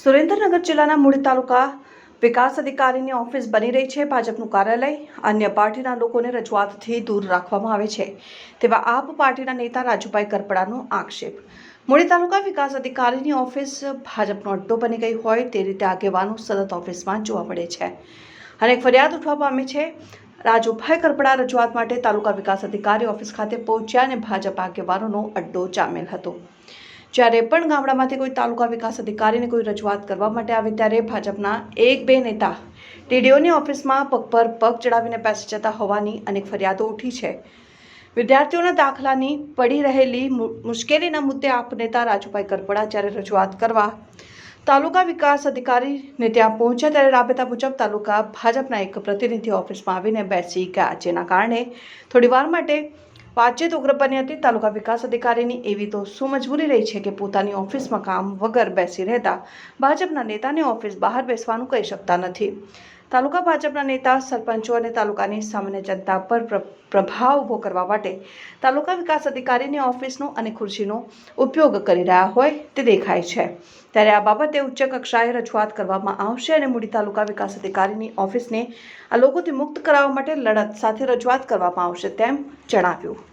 સુરેન્દ્રનગર જિલ્લાના મૂળ તાલુકા વિકાસ અધિકારીની ઓફિસ બની રહી છે. ભાજપનું કાર્યાલય અન્ય પાર્ટીના લોકોને રજૂઆતથી દૂર રાખવામાં આવે છે. તેવા આપ પાર્ટીના નેતા રાજુભાઈ કરપડાનો આક્ષેપ. મૂળી તાલુકા વિકાસ અધિકારીની ઓફિસ ભાજપનો અડ્ડો બની ગઈ હોય તે રીતે આગેવાનો સતત ઓફિસમાં જોવા મળે છે. અનેક ફરિયાદ ઉઠવા પામી છે. રાજુભાઈ કરપડા રજૂઆત માટે તાલુકા વિકાસ અધિકારી ઓફિસ ખાતે પહોંચ્યા અને ભાજપ આગેવાનોનો અડ્ડો જામેલ હતો. જ્યારે પણ ગામડામાંથી કોઈ તાલુકા વિકાસ અધિકારીને કોઈ રજૂઆત કરવા માટે આવે ત્યારે ભાજપના એક બે નેતા ટીડીઓની ઓફિસમાં પગ પર પગ ચડાવીને બેસી જતા હોવાની અનેક ફરિયાદો ઉઠી છે. વિદ્યાર્થીઓના દાખલાની પડી રહેલી મુશ્કેલીના મુદ્દે આપ નેતા રાજુભાઈ કરપડા જ્યારે રજૂઆત કરવા તાલુકા વિકાસ અધિકારીને ત્યાં પહોંચ્યા ત્યારે રાબેતા મુજબ તાલુકા ભાજપના એક પ્રતિનિધિ ઓફિસમાં આવીને બેસી ગયા, જેના કારણે થોડીવાર માટે વાતચીત ઉગ્રપની હતી તાલુકા વિકાસ અધિકારીની. એવી તો શું મજબૂરી રહી છે કે પોતાની ઓફિસમાં કામ વગર બેસી રહેતા ભાજપના નેતાને ઓફિસ બહાર બેસવાનું કહી શકતા નથી. તાલુકા ભાજપના નેતા, સરપંચો અને તાલુકાની સામાન્ય જનતા પર પ્ર- પ્રભાવ ઊભો કરવા માટે તાલુકા વિકાસ અધિકારીની ઓફિસનો અને ખુરશીનો ઉપયોગ કરી રહ્યા હોય તે દેખાય છે. ત્યારે આ બાબતે ઉચ્ચ કક્ષાએ રજૂઆત કરવામાં આવશે અને મૂડી તાલુકા વિકાસ અધિકારીની ઓફિસને આ લોકોથી મુક્ત કરાવવા માટે લડત સાથે રજૂઆત કરવામાં આવશે તેમ જણાવ્યું.